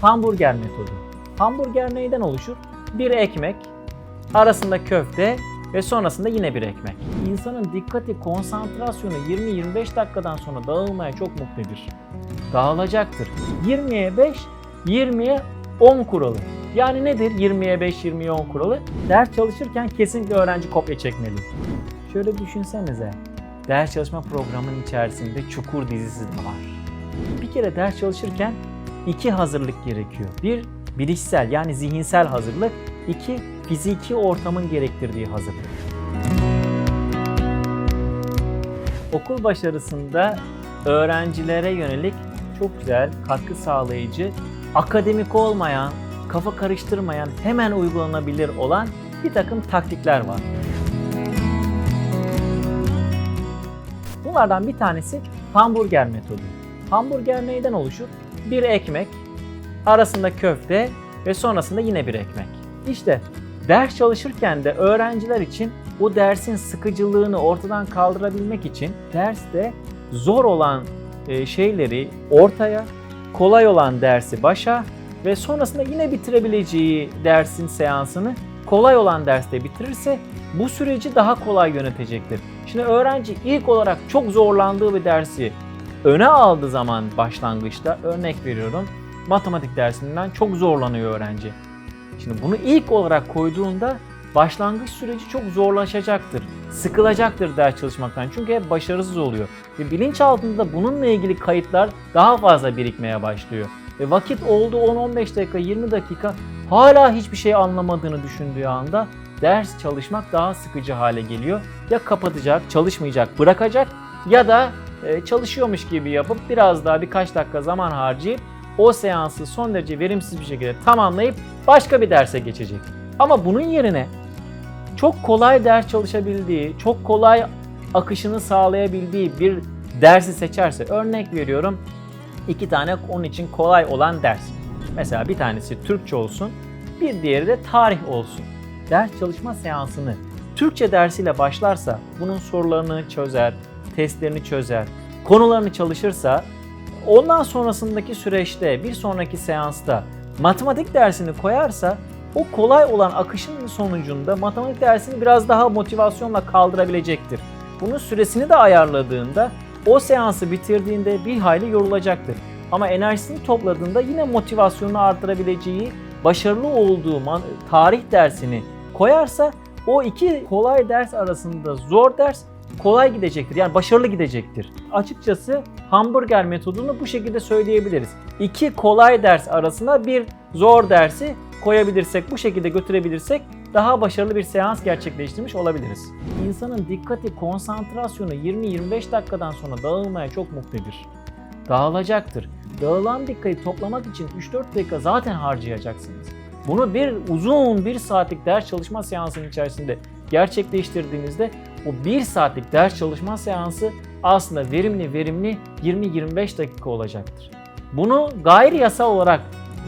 Hamburger metodu. Hamburger neyden oluşur? Bir ekmek, arasında köfte ve sonrasında yine bir ekmek. İnsanın dikkati, konsantrasyonu 20-25 dakikadan sonra dağılmaya çok muktedir. Dağılacaktır. 20'ye 5, 20'ye 10 kuralı. Yani nedir 20'ye 5, 20'ye 10 kuralı? Ders çalışırken kesinlikle öğrenci kopya çekmeli. Şöyle düşünsenize. Ders çalışma programının içerisinde Çukur dizisi de var. Bir kere ders çalışırken iki hazırlık gerekiyor. Bir, bilişsel yani zihinsel hazırlık. İki, fiziki ortamın gerektirdiği hazırlık. Okul başarısında öğrencilere yönelik çok güzel, katkı sağlayıcı, akademik olmayan, kafa karıştırmayan, hemen uygulanabilir olan bir takım taktikler var. Bunlardan bir tanesi hamburger metodu. Hamburger neyden oluşur? Bir ekmek, arasında köfte ve sonrasında yine bir ekmek. İşte ders çalışırken de öğrenciler için bu dersin sıkıcılığını ortadan kaldırabilmek için derste zor olan e, şeyleri ortaya, kolay olan dersi başa ve sonrasında yine bitirebileceği dersin seansını kolay olan derste bitirirse bu süreci daha kolay yönetecektir. Şimdi öğrenci ilk olarak çok zorlandığı bir dersi öne aldığı zaman başlangıçta örnek veriyorum matematik dersinden çok zorlanıyor öğrenci. Şimdi bunu ilk olarak koyduğunda başlangıç süreci çok zorlaşacaktır. Sıkılacaktır ders çalışmaktan çünkü hep başarısız oluyor. Ve bilinçaltında bununla ilgili kayıtlar daha fazla birikmeye başlıyor. Ve vakit oldu 10-15 dakika, 20 dakika hala hiçbir şey anlamadığını düşündüğü anda ders çalışmak daha sıkıcı hale geliyor. Ya kapatacak, çalışmayacak, bırakacak ya da e, çalışıyormuş gibi yapıp biraz daha birkaç dakika zaman harcayıp o seansı son derece verimsiz bir şekilde tamamlayıp başka bir derse geçecek. Ama bunun yerine çok kolay ders çalışabildiği, çok kolay akışını sağlayabildiği bir dersi seçerse, örnek veriyorum iki tane onun için kolay olan ders. Mesela bir tanesi Türkçe olsun, bir diğeri de tarih olsun. Ders çalışma seansını Türkçe dersiyle başlarsa bunun sorularını çözer, testlerini çözer, konularını çalışırsa ondan sonrasındaki süreçte bir sonraki seansta matematik dersini koyarsa o kolay olan akışın sonucunda matematik dersini biraz daha motivasyonla kaldırabilecektir. Bunun süresini de ayarladığında o seansı bitirdiğinde bir hayli yorulacaktır. Ama enerjisini topladığında yine motivasyonunu artırabileceği, başarılı olduğu tarih dersini koyarsa o iki kolay ders arasında zor ders kolay gidecektir. Yani başarılı gidecektir. Açıkçası hamburger metodunu bu şekilde söyleyebiliriz. İki kolay ders arasına bir zor dersi koyabilirsek, bu şekilde götürebilirsek daha başarılı bir seans gerçekleştirmiş olabiliriz. İnsanın dikkati, konsantrasyonu 20-25 dakikadan sonra dağılmaya çok muktedir. Dağılacaktır. Dağılan dikkati toplamak için 3-4 dakika zaten harcayacaksınız. Bunu bir uzun bir saatlik ders çalışma seansının içerisinde gerçekleştirdiğinizde o bir saatlik ders çalışma seansı aslında verimli verimli 20-25 dakika olacaktır. Bunu gayri yasal olarak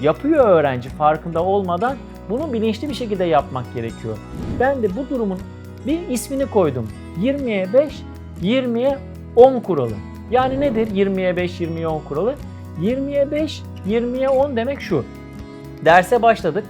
yapıyor öğrenci farkında olmadan bunu bilinçli bir şekilde yapmak gerekiyor. Ben de bu durumun bir ismini koydum. 20'ye 5, 20'ye 10 kuralı. Yani nedir 20'ye 5, 20'ye 10 kuralı? 20'ye 5, 20'ye 10 demek şu. Derse başladık.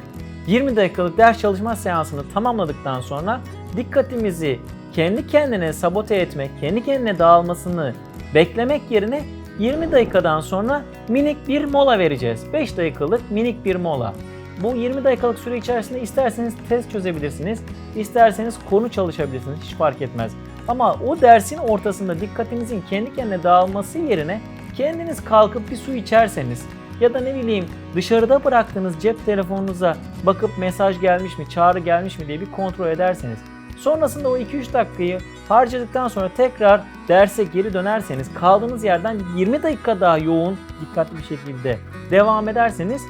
20 dakikalık ders çalışma seansını tamamladıktan sonra dikkatimizi kendi kendine sabote etmek, kendi kendine dağılmasını beklemek yerine 20 dakikadan sonra minik bir mola vereceğiz. 5 dakikalık minik bir mola. Bu 20 dakikalık süre içerisinde isterseniz test çözebilirsiniz, isterseniz konu çalışabilirsiniz, hiç fark etmez. Ama o dersin ortasında dikkatinizin kendi kendine dağılması yerine kendiniz kalkıp bir su içerseniz ya da ne bileyim dışarıda bıraktığınız cep telefonunuza bakıp mesaj gelmiş mi, çağrı gelmiş mi diye bir kontrol ederseniz sonrasında o 2-3 dakikayı harcadıktan sonra tekrar derse geri dönerseniz kaldığınız yerden 20 dakika daha yoğun, dikkatli bir şekilde devam ederseniz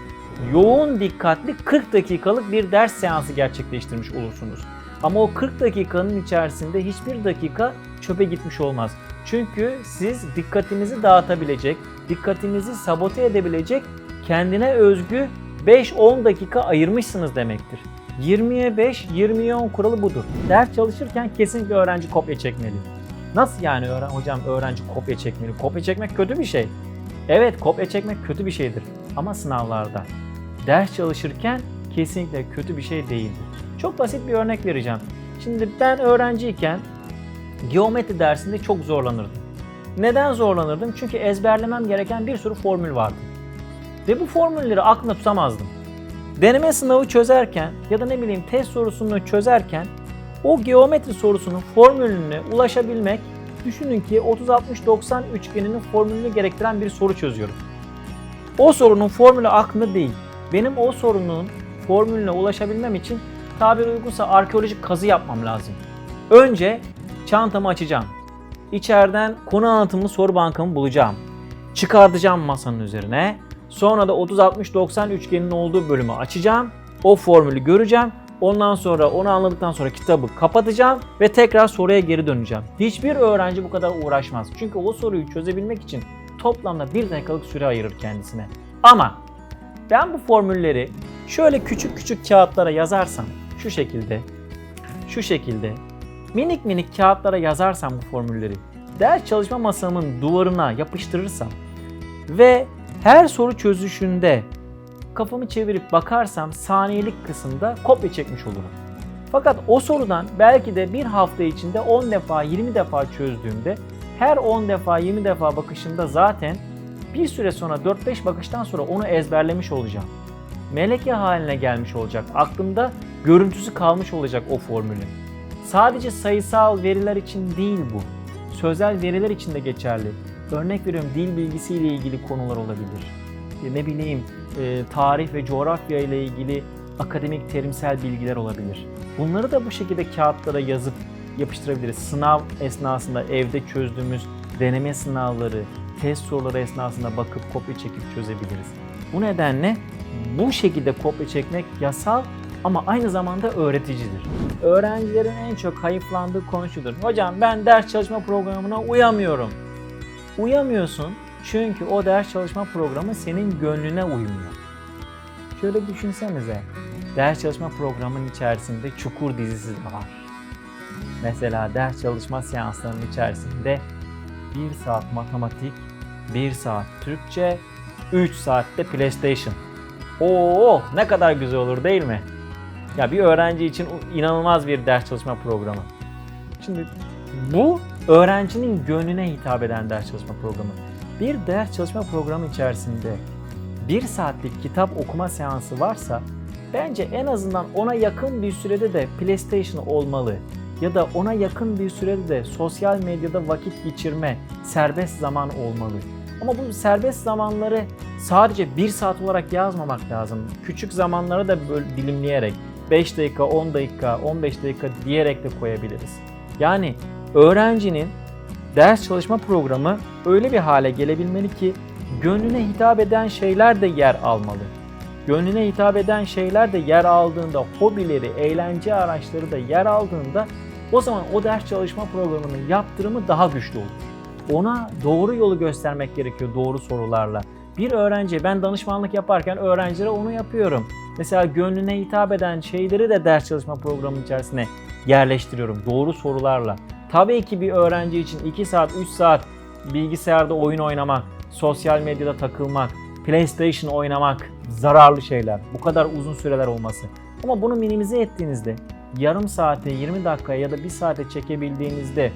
yoğun dikkatli 40 dakikalık bir ders seansı gerçekleştirmiş olursunuz. Ama o 40 dakikanın içerisinde hiçbir dakika çöpe gitmiş olmaz. Çünkü siz dikkatinizi dağıtabilecek, dikkatinizi sabote edebilecek kendine özgü 5-10 dakika ayırmışsınız demektir. 20'ye 5, 20'ye 10 kuralı budur. Ders çalışırken kesinlikle öğrenci kopya çekmeli. Nasıl yani öğren hocam öğrenci kopya çekmeli? Kopya çekmek kötü bir şey. Evet kopya çekmek kötü bir şeydir. ama sınavlarda. Ders çalışırken kesinlikle kötü bir şey değildir. Çok basit bir örnek vereceğim. Şimdi ben öğrenciyken geometri dersinde çok zorlanırdım. Neden zorlanırdım? Çünkü ezberlemem gereken bir sürü formül vardı. Ve bu formülleri aklımda tutamazdım. Deneme sınavı çözerken ya da ne bileyim test sorusunu çözerken o geometri sorusunun formülüne ulaşabilmek düşünün ki 30-60-90 üçgeninin formülünü gerektiren bir soru çözüyorum. O sorunun formülü aklımda değil. Benim o sorunun formülüne ulaşabilmem için tabir uygunsa arkeolojik kazı yapmam lazım. Önce çantamı açacağım. İçeriden konu anlatımlı soru bankamı bulacağım. Çıkartacağım masanın üzerine. Sonra da 30-60-90 üçgenin olduğu bölümü açacağım. O formülü göreceğim. Ondan sonra onu anladıktan sonra kitabı kapatacağım ve tekrar soruya geri döneceğim. Hiçbir öğrenci bu kadar uğraşmaz. Çünkü o soruyu çözebilmek için toplamda bir dakikalık süre ayırır kendisine. Ama ben bu formülleri şöyle küçük küçük kağıtlara yazarsam şu şekilde, şu şekilde minik minik kağıtlara yazarsam bu formülleri ders çalışma masamın duvarına yapıştırırsam ve her soru çözüşünde kafamı çevirip bakarsam saniyelik kısımda kopya çekmiş olurum. Fakat o sorudan belki de bir hafta içinde 10 defa 20 defa çözdüğümde her 10 defa 20 defa bakışımda zaten bir süre sonra 4-5 bakıştan sonra onu ezberlemiş olacağım. Meleke haline gelmiş olacak. Aklımda görüntüsü kalmış olacak o formülün. Sadece sayısal veriler için değil bu. Sözel veriler için de geçerli. Örnek veriyorum dil bilgisiyle ilgili konular olabilir. E, Ne bileyim e, tarih ve coğrafya ile ilgili akademik terimsel bilgiler olabilir. Bunları da bu şekilde kağıtlara yazıp yapıştırabiliriz. Sınav esnasında evde çözdüğümüz deneme sınavları, test soruları esnasında bakıp kopya çekip çözebiliriz. Bu nedenle bu şekilde kopya çekmek yasal ama aynı zamanda öğreticidir. Öğrencilerin en çok hayıflandığı konu. Hocam ben ders çalışma programına uyamıyorum. Uyamıyorsun çünkü o ders çalışma programı senin gönlüne uymuyor. Şöyle düşünsenize. Ders çalışma programının içerisinde Çukur dizisi de var. Mesela ders çalışma seanslarının içerisinde 1 saat matematik, 1 saat Türkçe, 3 saatte PlayStation. Oo ne kadar güzel olur değil mi? Ya bir öğrenci için inanılmaz bir ders çalışma programı. Şimdi bu öğrencinin gönlüne hitap eden ders çalışma programı. Bir ders çalışma programı içerisinde bir saatlik kitap okuma seansı varsa bence en azından ona yakın bir sürede de PlayStation olmalı. Ya da ona yakın bir sürede de sosyal medyada vakit geçirme, serbest zaman olmalı. Ama bu serbest zamanları sadece bir saat olarak yazmamak lazım. Küçük zamanları da böyle dilimleyerek 5 dakika, 10 dakika, 15 dakika diyerek de koyabiliriz. Yani öğrencinin ders çalışma programı öyle bir hale gelebilmeli ki gönlüne hitap eden şeyler de yer almalı. Gönlüne hitap eden şeyler de yer aldığında, hobileri, eğlence araçları da yer aldığında o zaman o ders çalışma programının yaptırımı daha güçlü olur. Ona doğru yolu göstermek gerekiyor doğru sorularla. Bir öğrenci, ben danışmanlık yaparken öğrencilere onu yapıyorum. Mesela gönlüne hitap eden şeyleri de ders çalışma programının içerisine yerleştiriyorum doğru sorularla. Tabii ki bir öğrenci için 2 saat, 3 saat bilgisayarda oyun oynamak, sosyal medyada takılmak, PlayStation oynamak zararlı şeyler. Bu kadar uzun süreler olması. Ama bunu minimize ettiğinizde yarım saate, 20 dakikaya ya da 1 saate çekebildiğinizde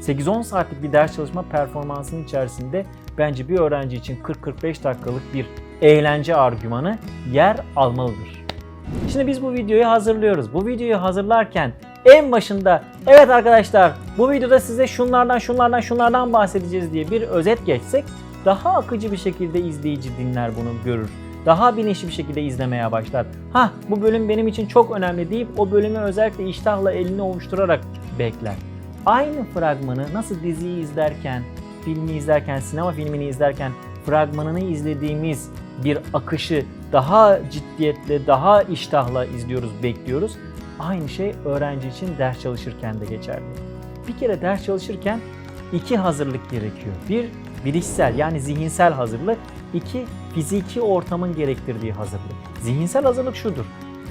8-10 saatlik bir ders çalışma performansının içerisinde bence bir öğrenci için 40-45 dakikalık bir eğlence argümanı yer almalıdır. Şimdi biz bu videoyu hazırlıyoruz. Bu videoyu hazırlarken en başında evet arkadaşlar bu videoda size şunlardan şunlardan şunlardan bahsedeceğiz diye bir özet geçsek daha akıcı bir şekilde izleyici dinler bunu görür. Daha bilinçli bir şekilde izlemeye başlar. Ha bu bölüm benim için çok önemli deyip o bölümü özellikle iştahla elini ovuşturarak bekler. Aynı fragmanı nasıl diziyi izlerken, filmi izlerken, sinema filmini izlerken fragmanını izlediğimiz bir akışı daha ciddiyetle, daha iştahla izliyoruz, bekliyoruz. Aynı şey öğrenci için ders çalışırken de geçerli. Bir kere ders çalışırken iki hazırlık gerekiyor. Bir, bilişsel yani zihinsel hazırlık. İki, fiziki ortamın gerektirdiği hazırlık. Zihinsel hazırlık şudur.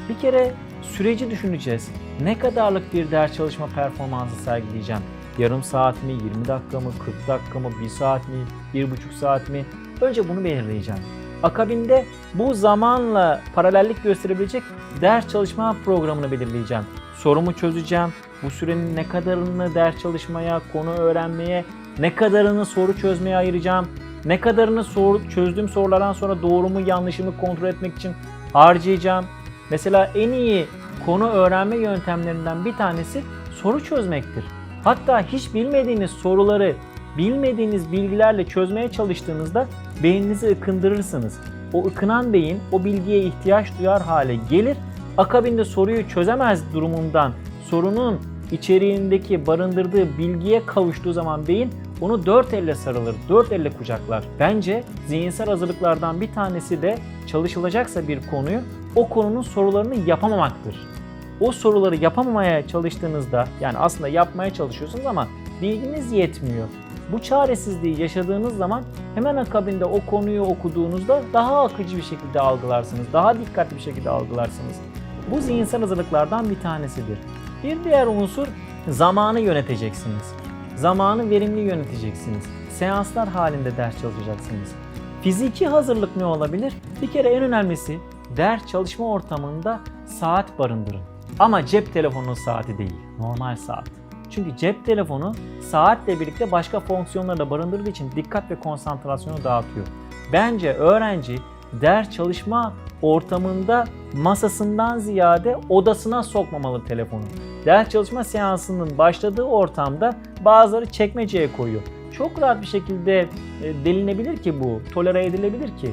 Bir kere süreci düşüneceğiz. Ne kadarlık bir ders çalışma performansı sergileyeceğim? Yarım saat mi, 20 dakika mı, 40 dakika mı, 1 saat mi, 1,5 saat mi? Önce bunu belirleyeceğim. Akabinde bu zamanla paralellik gösterebilecek ders çalışma programını belirleyeceğim. Sorumu çözeceğim. Bu sürenin ne kadarını ders çalışmaya, konu öğrenmeye, ne kadarını soru çözmeye ayıracağım. Ne kadarını soru, çözdüğüm sorulardan sonra doğru mu yanlışımı kontrol etmek için harcayacağım. Mesela en iyi konu öğrenme yöntemlerinden bir tanesi soru çözmektir. Hatta hiç bilmediğiniz soruları bilmediğiniz bilgilerle çözmeye çalıştığınızda beyninizi ıkındırırsınız. O ıkınan beyin o bilgiye ihtiyaç duyar hale gelir. Akabinde soruyu çözemez durumundan sorunun içeriğindeki barındırdığı bilgiye kavuştuğu zaman beyin onu dört elle sarılır, dört elle kucaklar. Bence zihinsel hazırlıklardan bir tanesi de çalışılacaksa bir konuyu o konunun sorularını yapamamaktır. O soruları yapamamaya çalıştığınızda yani aslında yapmaya çalışıyorsunuz ama bilginiz yetmiyor. Bu çaresizliği yaşadığınız zaman hemen akabinde o konuyu okuduğunuzda daha akıcı bir şekilde algılarsınız, daha dikkatli bir şekilde algılarsınız. Bu zihinsel hazırlıklardan bir tanesidir. Bir diğer unsur zamanı yöneteceksiniz. Zamanı verimli yöneteceksiniz. Seanslar halinde ders çalışacaksınız. Fiziki hazırlık ne olabilir? Bir kere en önemlisi ders çalışma ortamında saat barındırın. Ama cep telefonunun saati değil, normal saat. Çünkü cep telefonu saatle birlikte başka fonksiyonları da barındırdığı için dikkat ve konsantrasyonu dağıtıyor. Bence öğrenci ders çalışma ortamında masasından ziyade odasına sokmamalı telefonu. Ders çalışma seansının başladığı ortamda bazıları çekmeceye koyuyor. Çok rahat bir şekilde e, delinebilir ki bu, tolere edilebilir ki.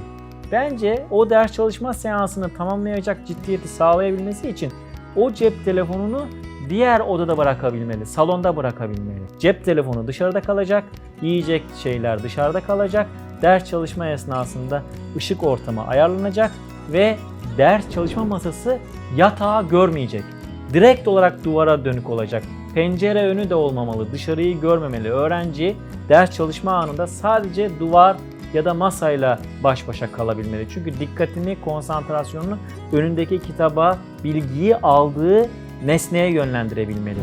Bence o ders çalışma seansını tamamlayacak ciddiyeti sağlayabilmesi için o cep telefonunu diğer odada bırakabilmeli, salonda bırakabilmeli. Cep telefonu dışarıda kalacak, yiyecek şeyler dışarıda kalacak. Ders çalışma esnasında ışık ortamı ayarlanacak ve ders çalışma masası yatağı görmeyecek. Direkt olarak duvara dönük olacak. Pencere önü de olmamalı, dışarıyı görmemeli. Öğrenci ders çalışma anında sadece duvar ya da masayla baş başa kalabilmeli. Çünkü dikkatini, konsantrasyonunu önündeki kitaba, bilgiyi aldığı nesneye yönlendirebilmeli.